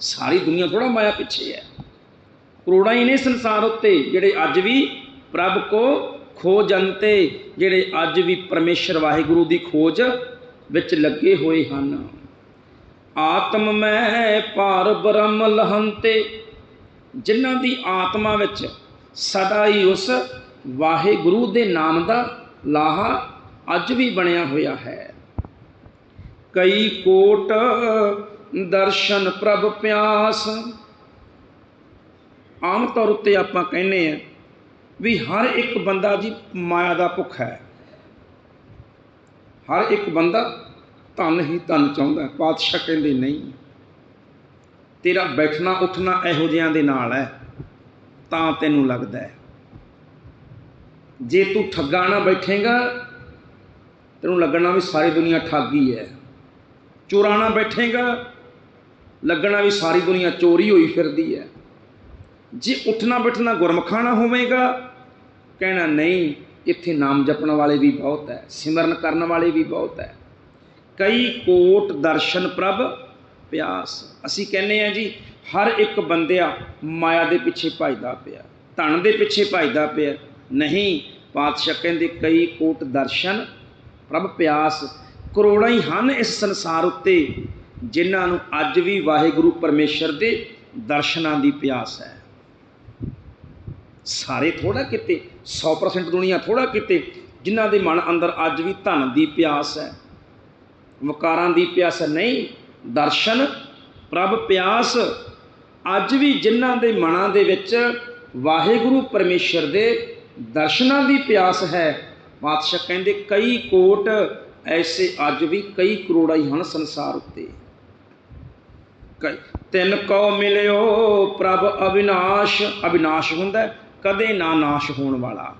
ਸਾਰੀ ਦੁਨੀਆ ਥੋੜਾ ਮਾਇਆ ਪਿੱਛੇ ਹੈ। ਕਰੋੜਾਂ ਹੀ ਨੇ ਸੰਸਾਰ ਉੱਤੇ, ਜਿਹੜੇ ਅੱਜ ਵੀ ਪ੍ਰਭ ਕੋ ਖੋਜੰਤੇ, ਜਿਹੜੇ ਅੱਜ ਵੀ ਪਰਮੇਸ਼ਰ ਵਾਹਿਗੁਰੂ ਦੀ ਖੋਜ ਵਿੱਚ ਲੱਗੇ ਹੋਏ ਹਨ। ਆਤਮ ਮੈਂ ਪਾਰ ਬ੍ਰਹਮ ਲਹੰਤੇ, ਜਿਨ੍ਹਾਂ ਦੀ ਆਤਮਾ ਵਿੱਚ ਸਦਾ ਹੀ ਉਸ ਵਾਹਿਗੁਰੂ ਦੇ ਨਾਮ ਦਾ ਲਾਹਾ ਅੱਜ ਵੀ ਬਣਿਆ ਹੋਇਆ ਹੈ। ਕਈ ਕੋਟ ਦਰਸ਼ਨ ਪ੍ਰਭ ਪਿਆਸ। ਆਮ ਤੌਰ ਉੱਤੇ ਆਪਾਂ ਕਹਿੰਦੇ ਆ ਵੀ ਹਰ ਇੱਕ ਬੰਦਾ ਜੀ ਮਾਇਆ ਦਾ ਭੁੱਖ ਹੈ। ਹਰ ਇੱਕ ਬੰਦਾ ਧਨ ਹੀ ਧਨ ਚਾਹੁੰਦਾ ਪਾਤਸ਼ਾਹ ਕਹਿੰਦੇ ਨਹੀਂ। ਤੇਰਾ ਬੈਠਣਾ ਉੱਠਣਾ ਇਹੋ ਜਿਹਿਆਂ ਦੇ ਨਾਲ ਹੈ। ਤਾਂ ਤੈਨੂੰ ਲੱਗਦਾ ਹੈ। ਜੇ ਤੂੰ ਠੱਗਾ ਨਾ ਬੈਠੇਗਾ, ਤੈਨੂੰ ਲੱਗਣਾ ਵੀ ਸਾਰੀ ਦੁਨੀਆ ਠੱਗੀ ਹੈ। ਹੈ ਚੋਰਾਣਾ ਬੈਠੇਗਾ, ਲੱਗਣਾ ਵੀ ਸਾਰੀ ਦੁਨੀਆ ਚੋਰੀ ਹੋਈ ਫਿਰਦੀ ਹੈ। ਜੇ ਉੱਠਣਾ ਬੈਠਣਾ ਗੁਰਮਖਾਣਾ ਹੋਵੇਗਾ, ਕਹਿਣਾ ਨਹੀਂ, ਇੱਥੇ ਨਾਮ ਜਪਣ ਵਾਲੇ ਵੀ ਬਹੁਤ ਹੈ, ਸਿਮਰਨ ਕਰਨ ਵਾਲੇ ਵੀ ਬਹੁਤ ਹੈ। ਕਈ ਕੋਟ ਦਰਸ਼ਨ ਪ੍ਰਭ ਪਿਆਸ। ਅਸੀਂ ਕਹਿੰਦੇ ਆ ਜੀ ਹਰ ਇੱਕ ਬੰਦਿਆ ਮਾਇਆ ਦੇ ਪਿੱਛੇ ਭਜਦਾ ਪਿਆ, ਧਨ ਦੇ ਪਿੱਛੇ ਭਜਦਾ ਪਿਆ। ਨਹੀਂ, ਪਾਤਸ਼ਾਹ ਕਹਿੰਦੇ ਕਈ ਕੋਟ ਦਰਸ਼ਨ, ਪ੍ਰਭ ਪਿਆਸ, ਕਰੋੜਾਂ ਹੀ ਹਨ ਇਸ ਸੰਸਾਰ ਉੱਤੇ, ਜਿਨ੍ਹਾਂ ਨੂੰ ਅੱਜ ਵੀ ਵਾਹਿਗੁਰੂ ਪਰਮੇਸ਼ਰ ਦੇ ਦਰਸ਼ਨਾਂ ਦੀ ਪਿਆਸ ਹੈ। ਸਾਰੇ ਥੋੜਾ ਕਿਤੇ 100% ਦੁਨੀਆ ਥੋੜਾ ਕਿਤੇ, ਜਿਨ੍ਹਾਂ ਦੇ ਮਨ ਅੰਦਰ ਅੱਜ ਵੀ ਧਨ ਦੀ ਪਿਆਸ ਹੈ। ਵਕਾਰਾਂ ਦੀ ਪਿਆਸ ਨਹੀਂ, ਦਰਸ਼ਨ, ਪ੍ਰਭ ਪਿਆਸ ਅੱਜ ਵੀ ਜਿਨ੍ਹਾਂ ਦੇ ਮਨਾਂ ਦੇ ਵਿੱਚ ਵਾਹਿਗੁਰੂ ਪਰਮੇਸ਼ਰ ਦੇ ਦਰਸ਼ਨਾਂ ਦੀ ਪਿਆਸ ਹੈ ਪਾਤਸ਼ਾਹ ਕਹਿੰਦੇ ਕਈ ਕੋਟ ਐਸੇ ਅੱਜ ਵੀ ਕਈ ਕਰੋੜਾਂ ਹੀ ਹਨ ਸੰਸਾਰ ਉੱਤੇ। ਤਿੰਨ ਕੋ ਮਿਲਿਓ ਪ੍ਰਭ ਅਵਿਨਾਸ਼ ਅਵਿਨਾਸ਼ ਹੁੰਦਾ ਕਦੇ ਨਾ ਨਾਸ਼ ਹੋਣ ਵਾਲਾ।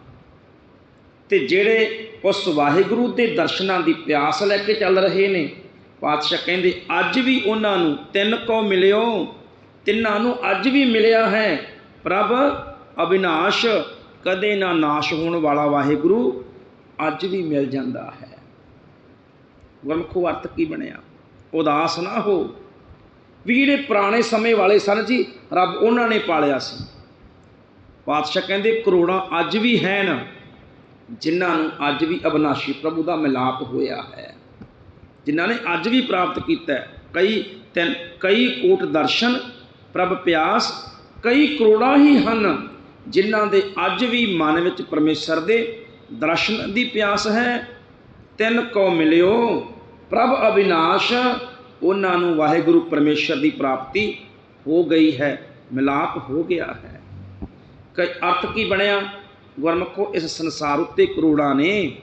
ਤੇ ਜਿਹੜੇ ਉਸ ਵਾਹਿਗੁਰੂ ਦੇ ਦਰਸ਼ਨਾਂ ਦੀ ਪਿਆਸ ਲੈ ਕੇ ਚੱਲ ਰਹੇ ਨੇ ਪਾਤਸ਼ਾਹ ਕਹਿੰਦੇ ਅੱਜ ਵੀ ਉਹਨਾਂ ਨੂੰ ਤਿੰਨ ਕੋ ਮਿਲਿਓ ਤਿੰਨਾਂ ਨੂੰ ਅੱਜ ਵੀ ਮਿਲਿਆ ਹੈ। ਪ੍ਰਭ ਅਵਿਨਾਸ਼ ਕਦੇ ਨਾ ਨਾਸ਼ ਹੋਣ ਵਾਲਾ ਵਾਹਿਗੁਰੂ ਅੱਜ ਵੀ ਮਿਲ ਜਾਂਦਾ ਹੈ। ਗੁਰਮੁਖੋ ਅਰਥ ਕੀ ਬਣਿਆ? ਉਦਾਸ ਨਾ ਹੋ। ਵੀ ਜਿਹੜੇ ਪੁਰਾਣੇ ਸਮੇਂ ਵਾਲੇ ਸਨ ਜੀ, ਰੱਬ ਉਹਨਾਂ ਨੇ ਪਾਲਿਆ ਸੀ। ਪਾਤਸ਼ਾਹ ਕਹਿੰਦੇ, ਕਰੋੜਾਂ ਅੱਜ ਵੀ ਹਨ, ਜਿਨ੍ਹਾਂ ਨੂੰ ਅੱਜ ਵੀ ਅਬਨਾਸ਼ੀ ਪ੍ਰਭੂ ਦਾ ਮਿਲਾਪ ਹੋਇਆ ਹੈ। ਜਿਨ੍ਹਾਂ ਨੇ ਅੱਜ ਵੀ ਪ੍ਰਾਪਤ ਕੀਤਾ ਕਈ ਤਿੰਨ, ਕਈ ਕੋਟ ਦਰਸ਼ਨ ਪ੍ਰਭ ਪਿਆਸ ਕਈ ਕਰੋੜਾਂ ਹੀ ਹਨ ਜਿਨ੍ਹਾਂ ਦੇ ਅੱਜ ਵੀ ਮਨ ਵਿੱਚ ਪਰਮੇਸ਼ਰ ਦੇ ਦਰਸ਼ਨ ਦੀ ਪਿਆਸ ਹੈ। ਤਿੰਨ ਕੋ ਮਿਲਿਓ, ਪ੍ਰਭ ਅਵਿਨਾਸ਼, ਉਹਨਾਂ ਨੂੰ ਵਾਹਿਗੁਰੂ ਪਰਮੇਸ਼ਰ ਦੀ ਪ੍ਰਾਪਤੀ ਹੋ ਗਈ ਹੈ, ਮਿਲਾਪ ਹੋ ਗਿਆ ਹੈ। ਕਈ ਅਰਥ ਕੀ ਬਣਿਆ? ਗੁਰਮਖੋ, ਇਸ ਸੰਸਾਰ ਉੱਤੇ ਕਰੋੜਾਂ ਨੇ,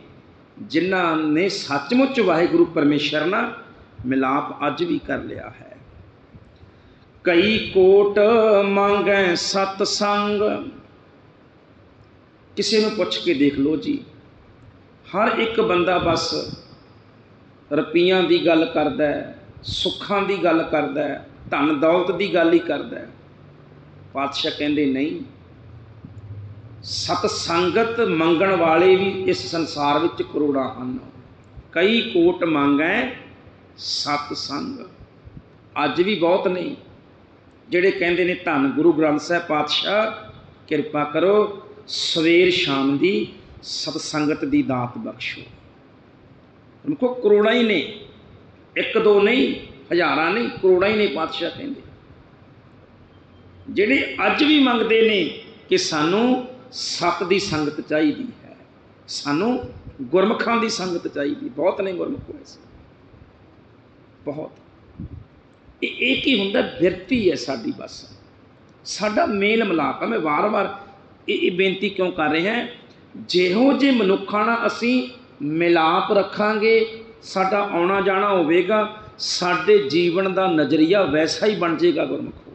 ਜਿਨ੍ਹਾਂ ਨੇ ਸੱਚਮੁੱਚ ਵਾਹਿਗੁਰੂ ਪਰਮੇਸ਼ਰ ਨਾਲ ਮਿਲਾਪ ਅੱਜ ਵੀ ਕਰ ਲਿਆ ਹੈ। ਕਈ ਕੋਟ ਮੰਗੈ ਸਤ ਸੰਗ। ਕਿਸੇ ਨੂੰ ਪੁੱਛ ਕੇ ਦੇਖ ਲਓ ਜੀ, ਹਰ ਇੱਕ ਬੰਦਾ ਬਸ ਰੁਪਈਆਂ ਦੀ ਗੱਲ ਕਰਦਾ ਹੈ, ਸੁੱਖਾਂ ਦੀ ਗੱਲ ਕਰਦਾ ਹੈ, ਧਨ ਦੌਲਤ ਦੀ ਗੱਲ ਹੀ ਕਰਦਾ ਹੈ। ਪਾਤਸ਼ਾਹ ਕਹਿੰਦੇ ਨਹੀਂ, ਸਤ ਸੰਗਤ ਮੰਗਣ ਵਾਲੇ ਵੀ ਇਸ ਸੰਸਾਰ ਵਿੱਚ ਕਰੋੜਾਂ ਹਨ। ਕਈ ਕੋਟ ਮੰਗੈ ਸਤ ਸੰਗ। ਅੱਜ ਵੀ ਬਹੁਤ ਨੇ। ਜਿਹੜੇ ਕਹਿੰਦੇ ਨੇ ਧੰਨ ਗੁਰੂ ਗ੍ਰੰਥ ਸਾਹਿਬ ਪਾਤਸ਼ਾਹ, ਕਿਰਪਾ ਕਰੋ, ਸਵੇਰ ਸ਼ਾਮ ਦੀ ਸਤ ਸੰਗਤ ਦੀ ਦਾਤ ਬਖਸ਼ੋ। ਉਨਕੋ ਕਰੋੜਾਂ ਹੀ ਨੇ। ਇੱਕ ਦੋ ਨਹੀਂ, ਹਜ਼ਾਰਾਂ ਨਹੀਂ, ਕਰੋੜਾਂ ਹੀ ਨੇ ਪਾਤਸ਼ਾਹ ਕਹਿੰਦੇ। ਜਿਹੜੇ ਅੱਜ ਵੀ ਮੰਗਦੇ ਨੇ ਕਿ ਸਾਨੂੰ ਸਤ ਦੀ ਸੰਗਤ ਚਾਹੀਦੀ ਹੈ, ਸਾਨੂੰ ਗੁਰਮੁਖਾਂ ਦੀ ਸੰਗਤ ਚਾਹੀਦੀ, ਬਹੁਤ ਨੇ ਗੁਰਮੁਖ ਸੀ। ਬਹੁਤ। ਇਹ ਇਹ ਕੀ ਹੁੰਦਾ? ਬਿਰਤੀ ਹੈ ਸਾਡੀ ਬਸ। ਸਾਡਾ ਮੇਲ ਮਿਲਾਪ ਹੈ। ਮੈਂ ਵਾਰ-ਵਾਰ ਇਹ ਬੇਨਤੀ ਕਿਉਂ ਕਰ ਰਿਹਾ ਹਾਂ? ਜਿਹੋ ਜੇ ਮਨੁੱਖਾਂ ਨਾਲ ਅਸੀਂ ਮਿਲਾਪ ਰੱਖਾਂਗੇ, ਸਾਡਾ ਆਉਣਾ ਜਾਣਾ ਹੋਵੇਗਾ, ਸਾਡੇ ਜੀਵਨ ਦਾ ਨਜ਼ਰੀਆ ਵੈਸਾ ਹੀ ਬਣ ਜਾਏਗਾ ਗੁਰਮੁਖੋ।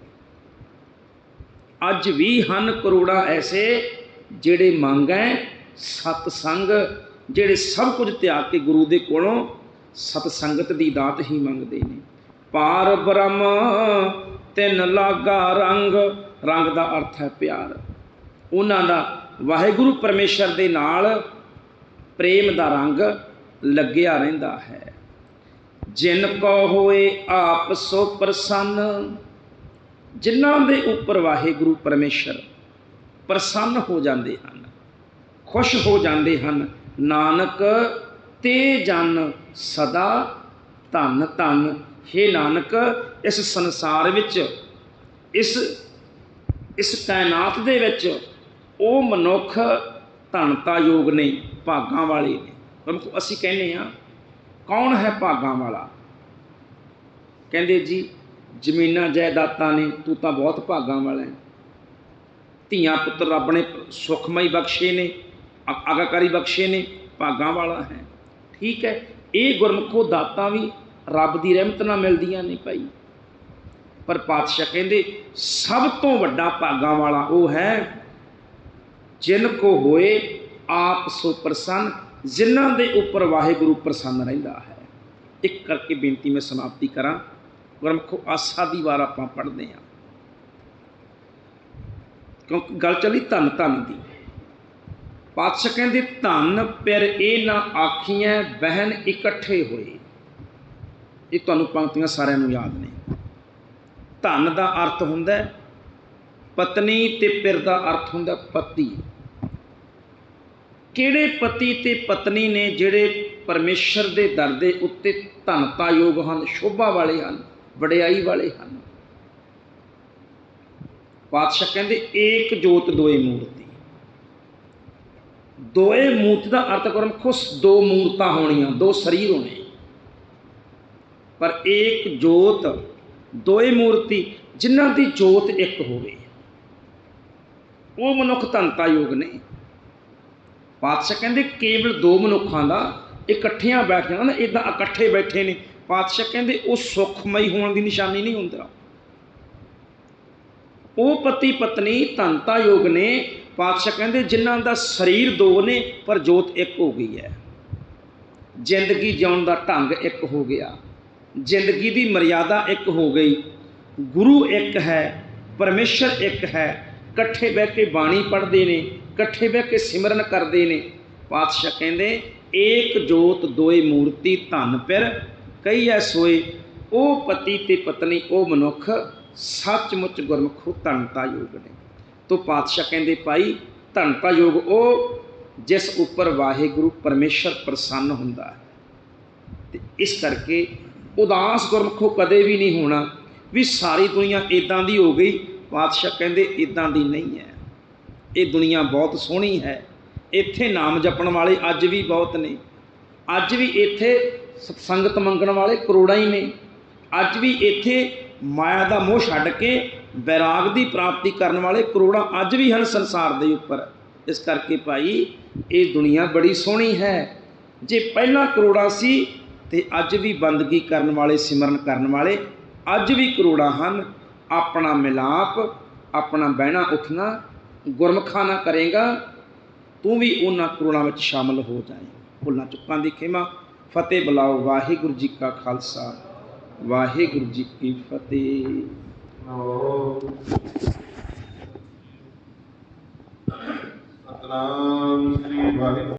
ਅੱਜ ਵੀ ਹਨ ਕਰੋੜਾਂ ਐਸੇ ਜਿਹੜੇ ਮੰਗੈ ਸਤ ਸੰਗ ਜਿਹੜੇ ਸਭ ਕੁਝ ਤਿਆਗ ਕੇ ਗੁਰੂ ਦੇ ਕੋਲੋਂ ਸਤ ਸੰਗਤ ਦੀ ਦਾਤ ਹੀ ਮੰਗਦੇ ਨੇ। ਪਾਰ ਬ੍ਰਹਮ, ਤਿੰਨ ਲਾਗਾ ਰੰਗ। ਰੰਗ ਦਾ ਅਰਥ ਹੈ ਪਿਆਰ। ਉਹਨਾਂ ਦਾ ਵਾਹਿਗੁਰੂ ਪਰਮੇਸ਼ਰ ਦੇ ਨਾਲ ਪ੍ਰੇਮ ਦਾ ਰੰਗ ਲੱਗਿਆ ਰਹਿੰਦਾ ਹੈ। ਜਿਨ ਕੋ ਹੋਏ ਆਪ ਸੋ ਪ੍ਰਸੰਨ। ਜਿਨ੍ਹਾਂ ਦੇ ਉੱਪਰ ਵਾਹਿਗੁਰੂ ਪਰਮੇਸ਼ਰ ਪ੍ਰਸੰਨ ਹੋ ਜਾਂਦੇ ਹਨ, ਖੁਸ਼ ਹੋ ਜਾਂਦੇ ਹਨ, ਨਾਨਕ ਤੇ ਜਨ ਸਦਾ ਧੰਨ ਧੰਨ हे ਨਾਨਕ, ਇਸ ਸੰਸਾਰ ਵਿੱਚ, ਇਸ ਇਸ ਕਾਇਨਾਤ ਦੇ ਵਿੱਚ ਉਹ ਮਨੁੱਖ ਧਨਤਾ ਯੋਗ ਨੇ ਭਾਗਾਂ ਵਾਲੇ ਨੇ। ਪ੍ਰਮੁੱਖ ਅਸੀਂ ਕਹਿੰਦੇ ਆ ਕੌਣ ਹੈ ਭਾਗਾਂ ਵਾਲਾ? ਕਹਿੰਦੇ ਜੀ, ਜ਼ਮੀਨਾਂ ਜਾਇਦਾਦਾਂ ਨੇ, ਤੂੰ ਤਾਂ ਬਹੁਤ ਭਾਗਾਂ ਵਾਲਾ ਹੈ। ਧੀਆਂ ਪੁੱਤਰ ਰੱਬ ਨੇ ਸੁਖਮਈ ਬਖਸ਼ੇ ਨੇ ਆ- ਆਗਾਕਾਰੀ ਬਖਸ਼ੇ ਨੇ, ਭਾਗਾਂ ਵਾਲਾ ਹੈ। ਠੀਕ ਹੈ, ਇਹ ਗੁਰਮੁਖੋ ਦਾਤਾ ਵੀ ਰੱਬ ਦੀ ਰਹਿਮਤ ਨਾਲ ਮਿਲਦੀਆਂ ਨੇ ਭਾਈ। ਪਰ ਪਾਤਸ਼ਾਹ ਕਹਿੰਦੇ, ਸਭ ਤੋਂ ਵੱਡਾ ਭਾਗਾਂ ਵਾਲਾ ਉਹ ਹੈ, ਜਿਨ ਕੋ ਹੋਏ ਆਪ ਸੋ ਪ੍ਰਸੰਨ, ਜਿਨ੍ਹਾਂ ਦੇ ਉੱਪਰ ਵਾਹਿਗੁਰੂ ਪ੍ਰਸੰਨ ਰਹਿੰਦਾ ਹੈ। ਇੱਕ ਕਰਕੇ ਬੇਨਤੀ ਮੈਂ ਸਮਾਪਤੀ ਕਰਾਂ ਗੁਰਮੁਖੋ ਆਸਾ ਦੀ ਵਾਰ ਆਪਾਂ ਪੜ੍ਹਦੇ ਹਾਂ। ਕਿਉਂਕਿ ਗੱਲ ਚੱਲੀ ਧੰਨ ਧੰਨ ਦੀ। ਪਾਤਸ਼ਾਹ ਕਹਿੰਦੇ, ਧੰਨ ਪਿਰ ਇਹ ਨਾ ਆਖੀਆਂ ਬਹਿਨ ਇਕੱਠੇ ਹੋਏ। ਇਹ ਤੁਹਾਨੂੰ ਪੰਕਤੀਆਂ ਸਾਰਿਆਂ ਨੂੰ ਯਾਦ ਨੇ। ਧਨ ਦਾ ਅਰਥ ਹੁੰਦਾ ਪਤਨੀ ਤੇ ਪਿਰ ਦਾ ਅਰਥ ਹੁੰਦਾ ਪਤੀ। ਕਿਹੜੇ ਪਤੀ ਤੇ ਪਤਨੀ ਨੇ ਜਿਹੜੇ ਪਰਮੇਸ਼ਰ ਦੇ ਦਰ ਦੇ ਉੱਤੇ ਧਨਤਾ ਯੋਗ ਹਨ, ਸ਼ੋਭਾ ਵਾਲੇ ਹਨ, ਵਡਿਆਈ ਵਾਲੇ ਹਨ? ਪਾਤਸ਼ਾਹ ਕਹਿੰਦੇ, ਏਕ ਜੋਤ ਦੋਏ ਮੂਰਤੀ। ਦੋਏ ਮੂਰਤੀ ਦਾ ਅਰਥ ਕਰਮ ਖੁਸ ਦੋ ਮੂਰਤਾਂ ਹੋਣੀਆਂ, ਦੋ ਸਰੀਰ ਹੋਣੇ। ਪਰ ਏਕ ਜੋਤ ਦੋਏ ਮੂਰਤੀ, ਜਿਨ੍ਹਾਂ ਦੀ ਜੋਤ ਇੱਕ ਹੋਵੇ। ਉਹ ਮਨੁੱਖ ਧਨਤਾ ਯੋਗ ਨੇ। ਪਾਤਸ਼ਾਹ ਕਹਿੰਦੇ, ਕੇਵਲ ਦੋ ਮਨੁੱਖਾਂ ਦਾ ਇਕੱਠਿਆਂ ਬੈਠ ਜਾਣਾ ਨਾ ਇਦਾਂ ਇਕੱਠੇ ਬੈਠੇ ਨੇ। ਪਾਤਸ਼ਾਹ ਕਹਿੰਦੇ, ਉਹ ਸੁਖਮਈ ਹੋਣ ਦੀ ਨਿਸ਼ਾਨੀ ਨਹੀਂ ਹੁੰਦਾ। ਉਹ ਪਤੀ ਪਤਨੀ ਧਨਤਾ ਯੋਗ ਨੇ। ਪਾਤਸ਼ਾਹ ਕਹਿੰਦੇ, ਜਿਨ੍ਹਾਂ ਦਾ ਸਰੀਰ ਦੋ ਨੇ, ਪਰ ਜੋਤ ਇੱਕ ਹੋ ਗਈ ਹੈ। ਜ਼ਿੰਦਗੀ ਜਿਉਣ ਦਾ ਢੰਗ ਇੱਕ ਹੋ ਗਿਆ। ਜ਼ਿੰਦਗੀ ਦੀ ਮਰਿਆਦਾ ਇੱਕ ਹੋ ਗਈ। ਗੁਰੂ ਇੱਕ ਹੈ, ਪਰਮੇਸ਼ਰ ਇੱਕ ਹੈ। ਇਕੱਠੇ ਬਹਿ ਕੇ ਬਾਣੀ ਪੜ੍ਹਦੇ ਨੇ, ਇਕੱਠੇ ਬਹਿ ਕੇ ਸਿਮਰਨ ਕਰਦੇ ਨੇ। ਪਾਤਸ਼ਾਹ ਕਹਿੰਦੇ, ਏਕ ਜੋਤ ਦੋਏ ਮੂਰਤੀ ਧਨ ਪਿਰ, ਕਈ ਐ ਸੋਏ, ਉਹ ਪਤੀ ਤੇ ਪਤਨੀ, ਉਹ ਮਨੁੱਖ, ਸੱਚਮੁੱਚ ਗੁਰਮੁਖੋ ਧਨਤਾ ਯੋਗ ਨੇ। ਤੋ ਪਾਤਸ਼ਾਹ ਕਹਿੰਦੇ, ਭਾਈ, ਧਨਤਾ ਯੋਗ ਉਹ ਜਿਸ ਉੱਪਰ ਵਾਹਿਗੁਰੂ ਪਰਮੇਸ਼ਰ ਪ੍ਰਸੰਨ ਹੁੰਦਾ ਹੈ। ਤੇ ਇਸ ਕਰਕੇ ਉਦਾਸ ਗੁਰਮੁਖੋ ਕਦੇ ਵੀ ਨਹੀਂ ਹੋਣਾ ਵੀ ਸਾਰੀ ਦੁਨੀਆ ਇਦਾਂ ਦੀ ਹੋ ਗਈ ਪਾਤਸ਼ਾਹ ਕਹਿੰਦੇ ਇਦਾਂ ਦੀ ਨਹੀਂ ਹੈ। ਇਹ ਦੁਨੀਆ ਬਹੁਤ ਸੋਹਣੀ ਹੈ। ਇੱਥੇ ਨਾਮ ਜਪਣ ਵਾਲੇ ਅੱਜ ਵੀ ਬਹੁਤ ਨੇ। ਅੱਜ ਵੀ ਇੱਥੇ ਸ- ਸੰਗਤ ਮੰਗਣ ਵਾਲੇ ਕਰੋੜਾਂ ਹੀ ਨੇ। ਅੱਜ ਵੀ ਇੱਥੇ ਮਾਇਆ ਦਾ ਮੋਹ ਛੱਡ ਕੇ ਵੈਰਾਗ ਦੀ ਪ੍ਰਾਪਤੀ ਕਰਨ ਵਾਲੇ ਕਰੋੜਾਂ ਅੱਜ ਵੀ ਹਨ ਸੰਸਾਰ ਦੇ ਉੱਪਰ। ਇਸ ਕਰਕੇ ਭਾਈ, ਇਹ ਦੁਨੀਆ ਬੜੀ ਸੋਹਣੀ ਹੈ। ਜੇ ਪਹਿਲਾਂ ਕਰੋੜਾਂ ਸੀ ਤੇ ਅੱਜ ਵੀ ਬੰਦਗੀ ਕਰਨ ਵਾਲੇ, ਸਿਮਰਨ ਕਰਨ ਵਾਲੇ ਅੱਜ ਵੀ ਕਰੋੜਾਂ ਹਨ। ਆਪਣਾ ਮਿਲਾਪ, ਆਪਣਾ ਬਹਿਣਾ ਉੱਠਣਾ ਗੁਰਮਖਾ ਨਾ ਕਰੇਗਾ, ਤੂੰ ਵੀ ਉਹਨਾਂ ਕਰੋੜਾਂ ਵਿੱਚ ਸ਼ਾਮਲ ਹੋ ਜਾਏ ਭੁੱਲਾਂ ਚੁੱਕਾਂ ਦੀ ਖਿਮਾ, ਫਤਿਹ ਬੁਲਾਓ। ਵਾਹਿਗੁਰੂ ਜੀ ਕਾ ਖਾਲਸਾ, ਵਾਹਿਗੁਰੂ ਜੀ ਕੀ ਫਤਿਹ। ਸਤਨਾਮ ਸ੍ਰੀ ਵਾਹਿਗੁਰੂ।